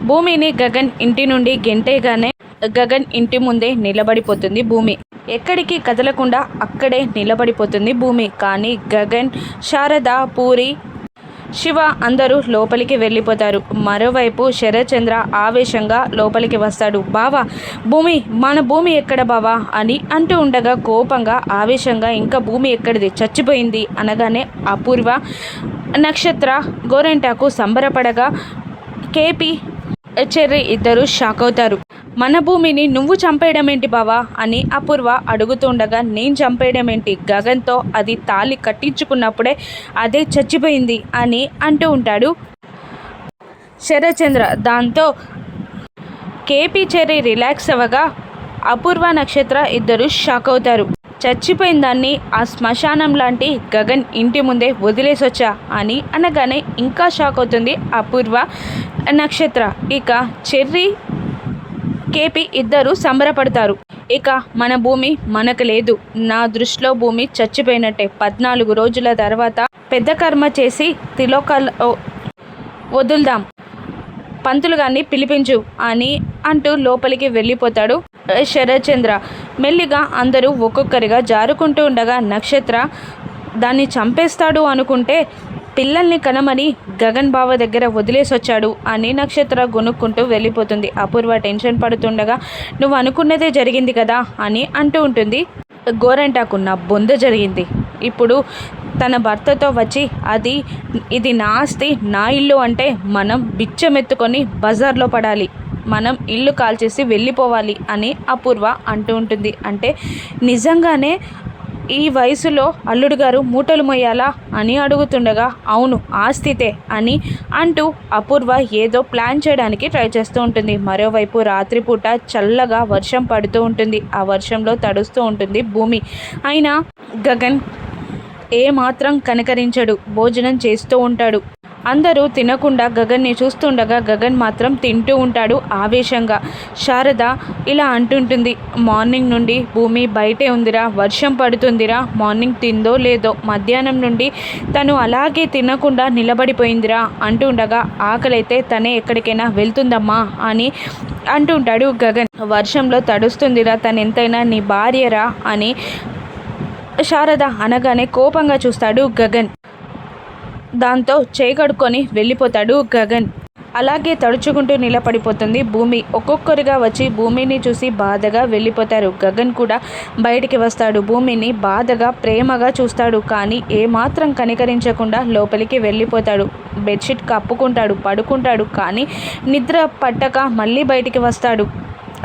భూమిని గగన్ ఇంటి నుండి గెంటేగానే గగన్ ఇంటి ముందే నిలబడిపోతుంది భూమి. ఎక్కడికి కదలకుండా అక్కడే నిలబడిపోతుంది భూమి. కానీ గగన్ శారద పూరి శివ అందరూ లోపలికి వెళ్ళిపోతారు. మరోవైపు శరచంద్ర ఆవేశంగా లోపలికి వస్తాడు. బావా భూమి మన భూమి ఎక్కడ బావా? అని అంటూ ఉండగా కోపంగా ఆవేశంగా ఇంకా భూమి ఎక్కడిది? చచ్చిపోయింది అనగానే అపూర్వ నక్షత్ర గోరెంటాకు సంబరపడగా కేపీ చెర్రి ఇద్దరు షాక్ అవుతారు. మన భూమిని నువ్వు చంపేయడం ఏంటి బావా? అని అపూర్వ అడుగుతుండగా నేను చంపేయడం ఏంటి గగన్తో అది తాళి కట్టించుకున్నప్పుడే అదే చచ్చిపోయింది అని అంటూ ఉంటాడు శరచంద్ర దాంతో కేపీ చెర్రి రిలాక్స్ అవ్వగా అపూర్వ నక్షత్ర ఇద్దరు షాక్ అవుతారు. చచ్చిపోయిన దాన్ని ఆ శ్మశానం లాంటి గగన్ ఇంటి ముందే వదిలేసొచ్చా? అని అనగానే ఇంకా షాక్ అవుతుంది అపూర్వ. నక్షత్ర. ఇక చెర్రి కేపీ ఇద్దరు సంబరపడతారు. ఇక మన భూమి మనకు లేదు. నా దృష్టిలో భూమి చచ్చిపోయినట్టే. పద్నాలుగు రోజుల తర్వాత పెద్ద కర్మ చేసి తిలోకల్ వదులుదాం. పంతులు గారిని పిలిపించు అని అంటూ లోపలికి వెళ్ళిపోతాడు శరచంద్ర మెల్లిగా అందరూ ఒక్కొక్కరిగా జారుకుంటూ ఉండగా నక్షత్ర దాన్ని చంపేస్తాడు అనుకుంటే పిల్లల్ని కనమని గగన్ బావ దగ్గర వదిలేసి వచ్చాడు అని నక్షత్ర గొనుక్కుంటూ వెళ్ళిపోతుంది. అపూర్వ టెన్షన్ పడుతుండగా నువ్వు అనుకున్నదే జరిగింది కదా? అని అంటూ ఉంటుంది. గోరంటాకున్న బొంద జరిగింది. ఇప్పుడు తన భర్తతో వచ్చి అది ఇది నా ఆస్తి నా ఇల్లు అంటే మనం బిచ్చమెత్తుకొని బజార్లో పడాలి. మనం ఇల్లు కాల్చేసి వెళ్ళిపోవాలి అని అపూర్వ అంటూ ఉంటుంది. అంటే నిజంగానే ఈ వయసులో అల్లుడు గారు మూటలు మొయ్యాలా అని అడుగుతుండగా అవును ఆస్తితే అని అంటూ అపూర్వ ఏదో ప్లాన్ చేయడానికి ట్రై చేస్తూ ఉంటుంది. మరోవైపు రాత్రిపూట చల్లగా వర్షం పడుతూ ఉంటుంది. ఆ వర్షంలో తడుస్తూ ఉంటుంది భూమి. అయినా గగన్ ఏమాత్రం కనకరించడు. భోజనం చేస్తూ ఉంటాడు. అందరూ తినకుండా గగన్ని చూస్తుండగా గగన్ మాత్రం తింటూ ఉంటాడు ఆవేశంగా. శారద ఇలా అంటుంటుంది మార్నింగ్ నుండి భూమి బయటే ఉందిరా వర్షం పడుతుందిరా మార్నింగ్ తిందో లేదో మధ్యాహ్నం నుండి తను అలాగే తినకుండా నిలబడిపోయిందిరా అంటుండగా ఆకలైతే తనే ఎక్కడికైనా వెళ్తుందమ్మా అని అంటుంటాడు గగన్. వర్షంలో తడుస్తుందిరా తను ఎంతైనా నీ భార్యరా అని శారద అనగానే కోపంగా చూస్తాడు గగన్. దాంతో చేకడుకొని వెళ్ళిపోతాడు గగన్. అలాగే తడుచుకుంటూ నిలబడిపోతుంది భూమి. ఒక్కొక్కరిగా వచ్చి భూమిని చూసి బాధగా వెళ్ళిపోతారు. గగన్ కూడా బయటికి వస్తాడు. భూమిని బాధగా ప్రేమగా చూస్తాడు కానీ ఏమాత్రం కనికరించకుండా లోపలికి వెళ్ళిపోతాడు. బెడ్షీట్ కప్పుకుంటాడు పడుకుంటాడు కానీ నిద్ర పట్టక మళ్ళీ బయటికి వస్తాడు.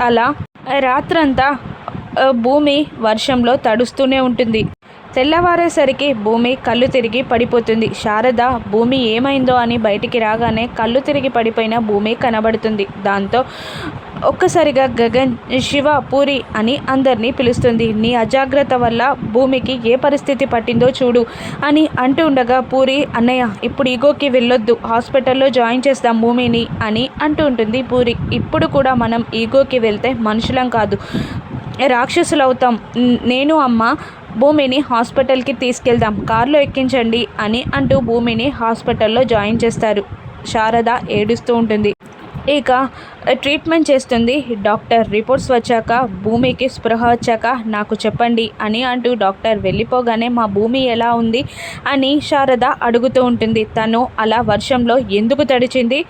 అలా రాత్రంతా భూమి వర్షంలో తడుస్తూనే ఉంటుంది. తెల్లవారేసరికి భూమి కళ్ళు తిరిగి పడిపోతుంది. శారద భూమి ఏమైందో అని బయటికి రాగానే కళ్ళు తిరిగి పడిపోయిన భూమి కనబడుతుంది. దాంతో ఒక్కసారిగా గగన్ శివ పూరి అని అందరినీ పిలుస్తుంది. నీ అజాగ్రత్త వల్ల భూమికి ఏ పరిస్థితి పట్టిందో చూడు అని అంటూ ఉండగా పూరి అన్నయ్య ఇప్పుడు ఈగోకి వెళ్ళొద్దు. హాస్పిటల్లో జాయిన్ చేస్తాం భూమిని అని అంటూ ఉంటుంది పూరి. ఇప్పుడు కూడా మనం ఈగోకి వెళ్తే మనుషులం కాదు. రాక్షసులు అవుతాం నేను అమ్మ భూమిని హాస్పిటల్కి తీసుకెళ్దాం కార్లో ఎక్కించండి అని అంటూ భూమిని హాస్పిటల్లో జాయిన్ చేస్తారు. శారద ఏడుస్తూ ఉంటుంది. ఇక ట్రీట్మెంట్ చేస్తుంది. డాక్టర్ రిపోర్ట్స్ వచ్చాక భూమికి స్పృహ వచ్చాక నాకు చెప్పండి అని అంటూ డాక్టర్ వెళ్ళిపోగానే మా భూమి ఎలా ఉంది అని శారద అడుగుతూ ఉంటుంది. తను అలా వర్షంలో ఎందుకు తడిచింది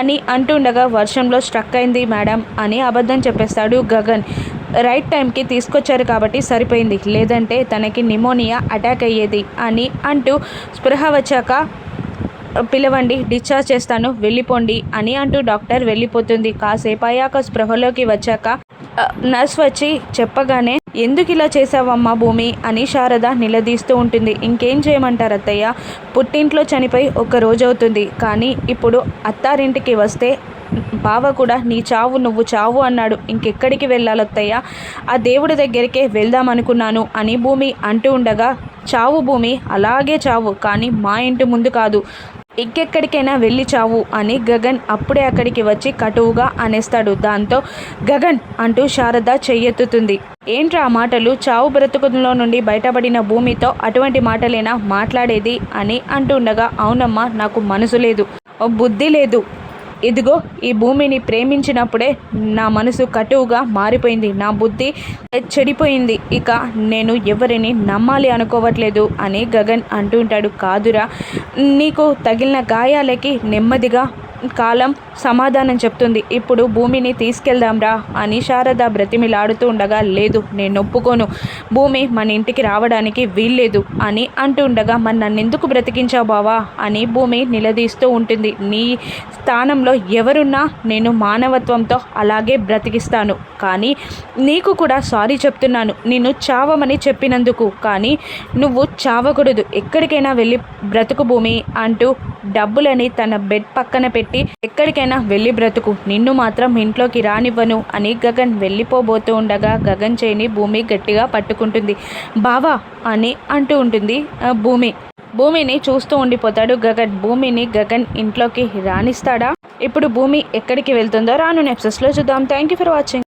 అని అంటుండగా వర్షంలో స్ట్రక్ అయింది మేడం అని అబద్ధం చెప్పేస్తాడు గగన్. రైట్ టైంకి తీసుకొచ్చారు కాబట్టి సరిపోయింది. లేదంటే తనకి నిమోనియా అటాక్ అయ్యేది అని అంటూ స్పృహ వచ్చాక పిలవండి డిశ్చార్జ్ చేస్తాను వెళ్ళిపోండి అని అంటూ డాక్టర్ వెళ్ళిపోతుంది. కాసేపు అయ్యాక స్పృహలోకి వచ్చాక నర్స్ వచ్చి చెప్పగానే ఎందుకు ఇలా చేసావమ్మా భూమి? అని శారద నిలదీస్తూ ఉంటుంది. ఇంకేం చేయమంటారు అత్తయ్య? పుట్టింట్లో చనిపోయి ఒక రోజు అవుతుంది. కానీ ఇప్పుడు అత్తారింటికి వస్తే బావ కూడా నీ చావు నువ్వు చావు అన్నాడు. ఇంకెక్కడికి వెళ్ళాలత్తయ్య ఆ దేవుడి దగ్గరికే వెళ్దామనుకున్నాను అని భూమి అంటూ ఉండగా చావు భూమి అలాగే చావు కానీ మా ఇంటి ముందు కాదు. ఇంకెక్కడికైనా వెళ్ళి చావు అని గగన్ అప్పుడే అక్కడికి వచ్చి కటువుగా అనేస్తాడు. దాంతో గగన్ అంటూ శారద చెయ్యెత్తుతుంది. ఏంట్రా ఆ మాటలు? చావు బ్రతుకులో నుండి బయటపడిన భూమితో అటువంటి మాటలేనా? మాట్లాడేది అని అంటుండగా అవునమ్మా నాకు మనసు లేదు. బుద్ధి లేదు. ఇదిగో ఈ భూమిని ప్రేమించినప్పుడే నా మనసు కటువుగా మారిపోయింది. నా బుద్ధి చెడిపోయింది. ఇక నేను ఎవరిని నమ్మాలి అనుకోవట్లేదు అని గగన్ అంటుంటాడు. కాదురా నీకు తగిలిన గాయాలకి నెమ్మదిగా కాలం సమాధానం చెప్తుంది. ఇప్పుడు భూమిని తీసుకెళ్దాంరా అని శారద బ్రతిమిలాడుతూ ఉండగా లేదు నేను ఒప్పుకోను. భూమి మన ఇంటికి రావడానికి వీల్లేదు అని అంటూ ఉండగా మరి నన్ను ఎందుకు బ్రతికించావు బావా? అని భూమి నిలదీస్తూ ఉంటుంది. నీ స్థానంలో ఎవరున్నా నేను మానవత్వంతో అలాగే బ్రతికిస్తాను. కానీ నీకు కూడా సారీ చెప్తున్నాను. నిన్ను చావమని చెప్పినందుకు. కానీ నువ్వు చావకూడదు. ఎక్కడికైనా వెళ్ళి బ్రతుకు భూమి అంటూ డబ్బులని తన బెడ్ పక్కన పెట్టి ఎక్కడికైనా వెళ్ళి బ్రతుకు. నిన్ను మాత్రం ఇంట్లోకి రానివ్వను అని గగన్ వెళ్ళిపోబోతూ ఉండగా గగన్ చేయిని భూమి గట్టిగా పట్టుకుంటుంది. బావా అని అంటూ ఉంటుంది ఆ, భూమి. భూమిని చూస్తూ ఉండిపోతాడు గగన్. భూమిని గగన్ ఇంట్లోకి రాణిస్తాడా ఇప్పుడు భూమి ఎక్కడికి వెళ్తుందో రాను నెప్సెస్లో చూద్దాం. Thank you for watching